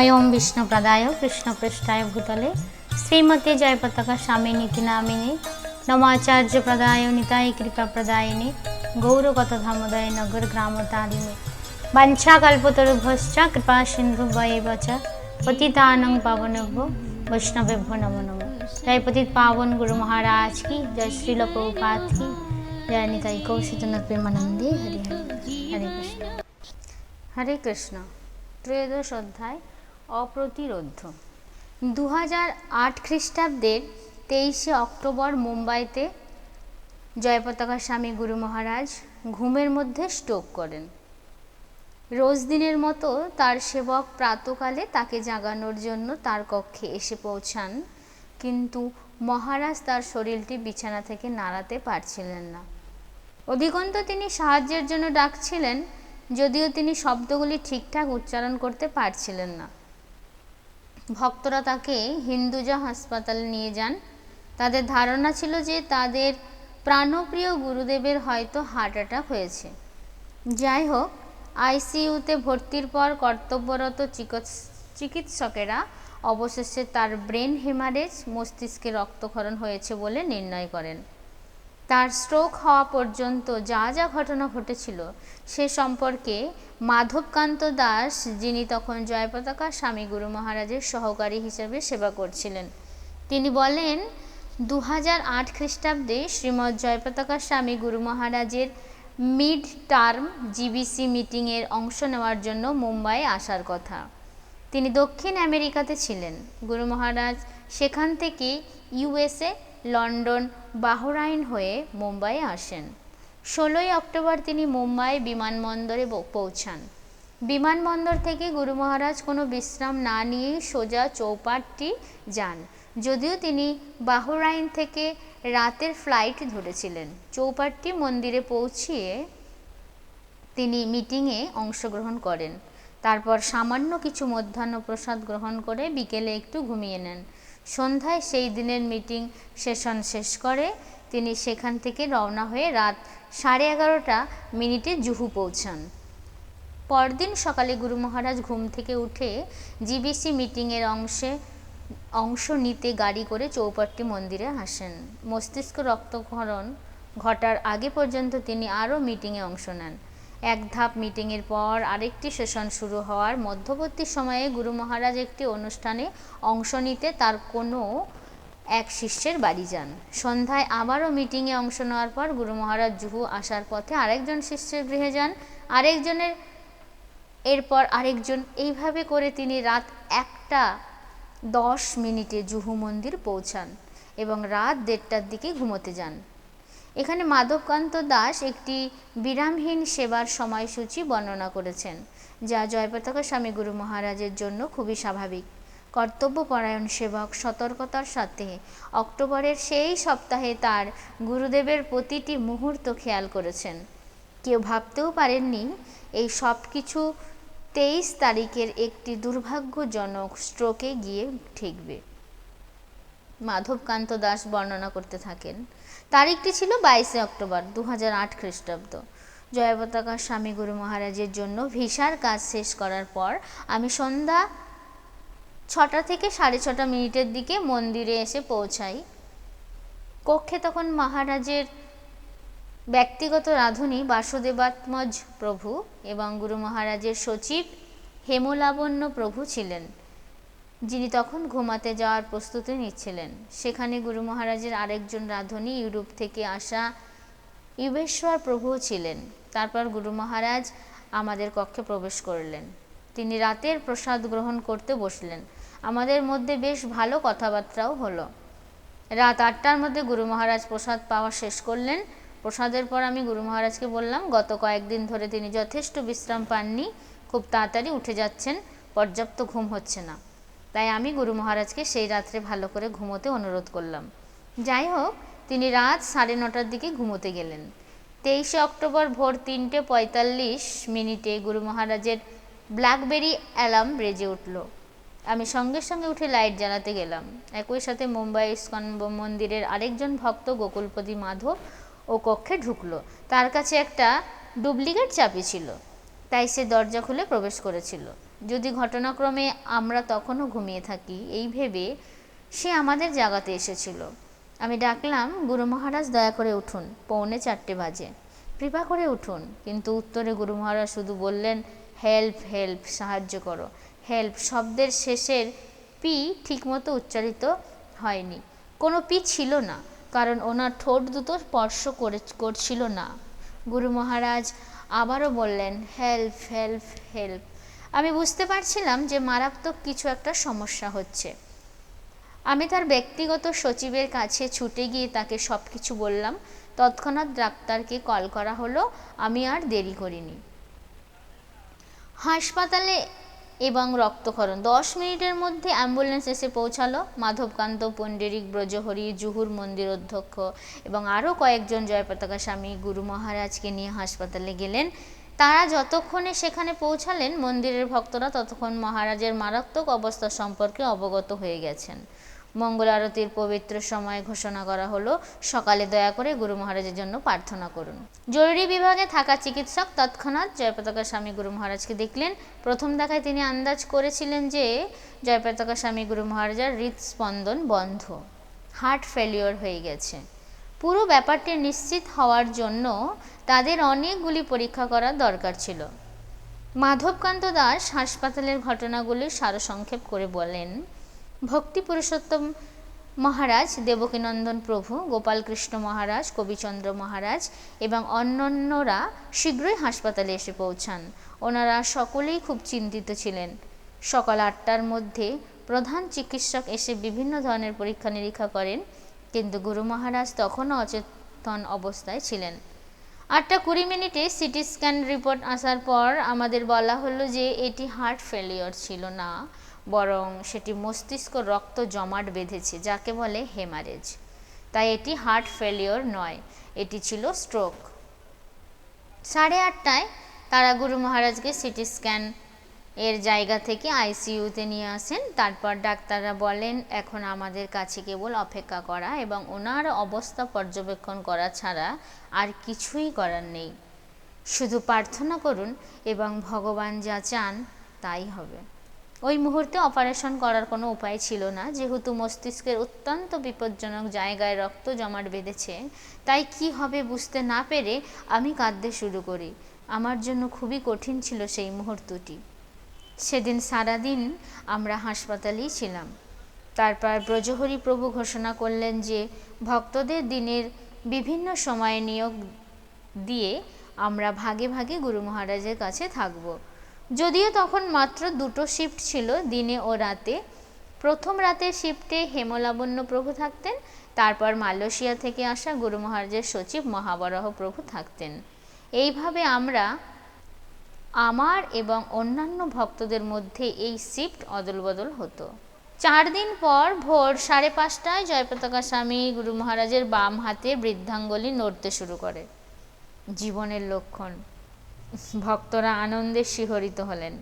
নময়ম বিষ্ণুপ্রদায় কৃষ্ণপৃষ্ঠায় ভূতলে শ্রীমতী জয়পতাকা স্বামী নীতি নামিনী নমাচার্য প্রদায় নিতাই কৃপা প্রদায়িনী গৌরগত ধামোদয় নগর গ্রাম তারিণী বাঞ্ছাকল্পতরুভশ্চ কৃপা সিন্ধু বয়েব চ পতিতানং পাবনভ্য বৈষ্ণবেভ্য নমো নমো জয় পতিত পাবন গুরু মহারাজ কি জয় শ্রীল প্রভুপাত কি জয় নিতাই কৌশিতনাথ প্রেমানন্দে হরি হরি হরে কৃষ্ণ হরে কৃষ্ণ ত্রয়োদশ অধ্যায় অপ্রতিরোধ্য। দু হাজার আট খ্রিস্টাব্দের তেইশে অক্টোবর মুম্বাইতে জয়পতাকা স্বামী গুরু মহারাজ ঘুমের মধ্যে স্ট্রোক করেন। রোজ দিনের মতো তার সেবক প্রাতকালে তাকে জাগানোর জন্য তার কক্ষে এসে পৌঁছান, কিন্তু মহারাজ তার শরীরটি বিছানা থেকে নাড়াতে পারছিলেন না। অধিকন্ত তিনি সাহায্যের জন্য ডাকছিলেন, যদিও তিনি শব্দগুলি ঠিকঠাক উচ্চারণ করতে পারছিলেন না। ভক্তরা তাকে হিন্দুজা হাসপাতালে নিয়ে যান। তাদের ধারণা ছিল যে তাদের প্রাণপ্রিয় গুরুদেবের হয়তো হার্ট অ্যাটাক হয়েছে। যাই হোক, আইসিইউতে ভর্তির পর কর্তব্যরত চিকিৎসকেরা অবশেষে তার ব্রেন হেমারেজ মস্তিষ্কে রক্তক্ষরণ হয়েছে বলে নির্ণয় করেন। তার স্ট্রোক হওয়া পর্যন্ত যা যা ঘটনা ঘটেছিল সে সম্পর্কে মাধবকান্ত দাস, যিনি তখন জয়পতাকা স্বামী গুরু মহারাজের সহকারী হিসেবে সেবা করছিলেন। তিনি বলেন দু হাজার আট খ্রিস্টাব্দে শ্রীমৎ জয়পতাকা স্বামী গুরু মহারাজের মিড টার্ম জিবিসি মিটিংয়ের অংশ নেওয়ার জন্য মুম্বাই আসার কথা। তিনি দক্ষিণ আমেরিকাতে ছিলেন। গুরু মহারাজ সেখান থেকে ইউএসএ লন্ডন, বাহরাইন হয়ে মুম্বাইয়ে আসেন। ষোলোই অক্টোবর তিনি মুম্বাই বিমানবন্দরে পৌঁছান। বিমানবন্দর থেকে গুরু মহারাজ কোনো বিশ্রাম না নিয়েই সোজা চৌপাটটি যান। যদিও তিনি বাহরাইন থেকে রাতের ফ্লাইট ধরেছিলেন। চৌপাটটি মন্দিরে পৌঁছিয়ে তিনি মিটিংয়ে অংশগ্রহণ করেন। তারপর সামান্য কিছু মধ্যাহ্ন প্রসাদ গ্রহণ করে বিকেলে একটু ঘুমিয়ে নেন। সন্ধ্যায় সেই দিনের মিটিং সেশন শেষ করে তিনি সেখান থেকে রওনা হয়ে রাত সাড়ে এগারোটা মিনিটে জুহু পৌঁছান। পরদিন সকালে গুরু মহারাজ ঘুম থেকে উঠে জিবিসি মিটিংয়ের অংশে অংশ নিতে গাড়ি করে চৌপাট্টি মন্দিরে আসেন। মস্তিষ্ক রক্তক্ষরণ ঘটার আগে পর্যন্ত তিনি আরও মিটিংয়ে অংশ নেন। এক ধাপ মিটিংয়ের পর আরেকটি সেশন শুরু হওয়ার মধ্যবর্তী সময়ে গুরু মহারাজ একটি অনুষ্ঠানে অংশ নিতে তার কোনো এক শিষ্যের বাড়ি যান। সন্ধ্যায় আবারও মিটিংয়ে অংশ নেওয়ার পর গুরু মহারাজ জুহু আসার পথে আরেকজন শিষ্যের গৃহে যান। আরেকজনের, এরপর আরেকজন, এইভাবে করে তিনি রাত একটা দশ মিনিটে জুহু মন্দির পৌঁছান এবং রাত দেড়টার দিকে ঘুমোতে যান। এখানে মাধবকান্ত দাস একটি বিরামহীন সেবার সময়সূচি বর্ণনা করেছেন, যা জয়পতাকা স্বামী গুরু মহারাজের জন্য খুবই স্বাভাবিক। কর্তব্যপরায়ণ সেবক সতর্কতার সাথে অক্টোবরের সেই সপ্তাহে তার গুরুদেবের প্রতিটি মুহূর্ত খেয়াল করেছেন। কেউ ভাবতেও পারেননি, এই সব কিছু তেইশ তারিখের একটি দুর্ভাগ্যজনক স্ট্রোকে গিয়ে ঠেকবে। মাধবকান্ত দাস বর্ণনা করতে থাকেন তারিখটি ছিল বাইশে অক্টোবর দু হাজার আট খ্রিস্টাব্দ। জয়পতাকা স্বামী গুরু মহারাজের জন্য ভিসার কাজ শেষ করার পর আমি সন্ধ্যা ছটা থেকে সাড়ে ছটা মিনিটের দিকে মন্দিরে এসে পৌঁছাই। কক্ষে তখন মহারাজের ব্যক্তিগত রাধুনী বাসুদেবাত্মজ প্রভু এবং গুরু মহারাজের সচিব হেমলাবণ্য প্রভু ছিলেন। যিনি তখন ঘুমাতে যাওয়ার প্রস্তুতি নিচ্ছিলেন। সেখানে গুরু মহারাজের আরেকজন রাধুনী ইউরোপ থেকে আসা ইবেশ্বর প্রভুও ছিলেন। তারপর গুরু মহারাজ আমাদের কক্ষে প্রবেশ করলেন। তিনি রাতের প্রসাদ গ্রহণ করতে বসলেন। আমাদের মধ্যে বেশ ভালো কথাবার্তাও হলো। রাত আটটার মধ্যে গুরু মহারাজ প্রসাদ পাওয়া শেষ করলেন। প্রসাদের পর আমি গুরু মহারাজকে বললাম, গত কয়েকদিন ধরে তিনি যথেষ্ট বিশ্রাম পাননি। খুব তাড়াতাড়ি উঠে যাচ্ছেন। পর্যাপ্ত ঘুম হচ্ছে না। তাই আমি গুরু মহারাজকে সেই রাত্রে ভালো করে ঘুমোতে অনুরোধ করলাম। যাই হোক, তিনি রাত সাড়ে নটার দিকে ঘুমোতে গেলেন। তেইশে অক্টোবর ভোর তিনটে পঁয়তাল্লিশ মিনিটে গুরু মহারাজের ব্ল্যাকবেরি অ্যালার্ম বেজে উঠল। আমি সঙ্গে সঙ্গে উঠে লাইট জ্বালাতে গেলাম। একই সাথে মুম্বাই ইস্কন মন্দিরের আরেকজন ভক্ত গোকুলপতি মাধব ও কক্ষে ঢুকলো। তার কাছে একটা ডুপ্লিকেট চাবি ছিল, তাই সে দরজা খুলে প্রবেশ করেছিল। যদি ঘটনাক্রমে আমরা তখনও ঘুমিয়ে থাকি, এই ভেবে সে আমাদের জাগাতে এসেছিল। আমি ডাকলাম, গুরু মহারাজ, দয়া করে উঠুন। পৌনে চারটে বাজে। কৃপা করে উঠুন। কিন্তু উত্তরে গুরু মহারাজ শুধু বললেন, হেল্প হেল্প, সাহায্য করো। হেল্প শব্দের শেষের পি ঠিকমতো উচ্চারিত হয়নি। কোনো পি ছিল না, কারণ ওনার ঠোঁট দুটো স্পর্শ করে, করছিল না। গুরু মহারাজ আবারও বললেন, হেল্প হেল্প হেল্প। আমি বুঝতে পারছিলাম যে মারাত্মক কিছু একটা সমস্যা হচ্ছে। আমি তার ব্যক্তিগত সচিবের কাছে ছুটে গিয়ে তাকে সব কিছু বললাম। তৎক্ষণাৎ ডাক্তারকে কল করা হলো। আমি আর দেরি করিনি। হাসপাতালে এবং রক্তক্ষরণ। দশ মিনিটের মধ্যে অ্যাম্বুলেন্স এসে পৌঁছালো। মাধবকান্ত পণ্ডেরিক, ব্রজহরি, জুহুর মন্দির অধ্যক্ষ এবং আরও কয়েকজন জয়পতাকা স্বামী গুরু মহারাজকে নিয়ে হাসপাতালে গেলেন। তারা যতক্ষণে সেখানে পৌঁছালেন, মন্দিরের ভক্তরা ততক্ষণ মহারাজের মারাত্মক অবস্থা সম্পর্কে অবগত হয়ে গেছেন। মঙ্গল আরতির পবিত্র সময় ঘোষণা করা হলো, সকালে দয়া করে গুরু মহারাজের জন্য প্রার্থনা করুন। জরুরি বিভাগে থাকা চিকিৎসক তৎক্ষণাৎ জয়পতাকা স্বামী গুরু মহারাজকে দেখলেন। প্রথম দেখায় তিনি আন্দাজ করেছিলেন যে জয়পতাকা স্বামী গুরু মহারাজার হৃদস্পন্দন বন্ধ, হার্ট ফেলিওর হয়ে গেছে। পুরো ব্যাপারটি নিশ্চিত হওয়ার জন্য তাদের অনেকগুলি পরীক্ষা করার দরকার ছিল। মাধবকান্ত দাস হাসপাতালের ঘটনাগুলি সারসংক্ষেপ করে বলেন, ভক্তি পুরুষোত্তম মহারাজ, দেবকীনন্দন প্রভু, গোপালকৃষ্ণ মহারাজ, কবিচন্দ্র মহারাজ এবং অন্যান্যরা শীঘ্রই হাসপাতালে এসে পৌঁছান। ওনারা সকলেই খুব চিন্তিত ছিলেন। সকাল আটটার মধ্যে প্রধান চিকিৎসক এসে বিভিন্ন ধরনের পরীক্ষা নিরীক্ষা করেন। কিন্তু গুরু মহারাজ তখনও অচেতন অবস্থায় ছিলেন। আটটা কুড়ি মিনিটে সিটি স্ক্যান রিপোর্ট আসার পর আমাদের বলা হলো যে এটি হার্ট ফেলিওর ছিল না, বরং সেটি মস্তিষ্ক রক্ত জমাট বেঁধেছে, যাকে বলে হেমারেজ। তাই এটি হার্ট ফেলিওর নয়, এটি ছিল স্ট্রোক। সাড়ে আটটায় তারা গুরু মহারাজকে সিটি স্ক্যান এর জায়গা থেকে আইসিইউতে নিয়ে আসেন। তারপর ডাক্তাররা বলেন, এখন আমাদের কাছে কেবল অপেক্ষা করা এবং ওনার অবস্থা পর্যবেক্ষণ করা ছাড়া আর কিছুই করার নেই। শুধু প্রার্থনা করুন এবং ভগবান যা চান তাই হবে। ওই মুহূর্তে অপারেশন করার কোনো উপায় ছিল না। যেহেতু মস্তিষ্কের অত্যন্ত বিপজ্জনক জায়গায় রক্ত জমাট বেঁধেছে, তাই কি হবে বুঝতে না পেরে আমি কাঁদতে শুরু করি। আমার জন্য খুবই কঠিন ছিল সেই মুহূর্তটি। সেদিন সারাদিন আমরা হাসপাতালেই ছিলাম। তারপর ব্রজহরি প্রভু ঘোষণা করলেন যে, ভক্তদের দিনের বিভিন্ন সময়ে নিয়োগ দিয়ে আমরা ভাগে ভাগে গুরু মহারাজের কাছে থাকব। যদিও তখন মাত্র দুটো শিফট ছিল, দিনে ও রাতে। প্রথম রাতের শিফটে হেমলাবণ্য প্রভু থাকতেন, তারপর মালয়েশিয়া থেকে আসা গুরু মহারাজের সচিব মহাবরাহ প্রভু থাকতেন। এইভাবে আমরা আমার এবং অন্যান্য ভক্তদের মধ্যে এই শিফট অদলবদল হতো। চার দিন পর ভোর সাড়ে পাঁচটায় জয়পতাকা স্বামী গুরু মহারাজের বাম হাতে বৃদ্ধাঙ্গলি নড়তে শুরু করে। জীবনের লক্ষণ। ভক্তরা আনন্দে শিহরিত হলেন।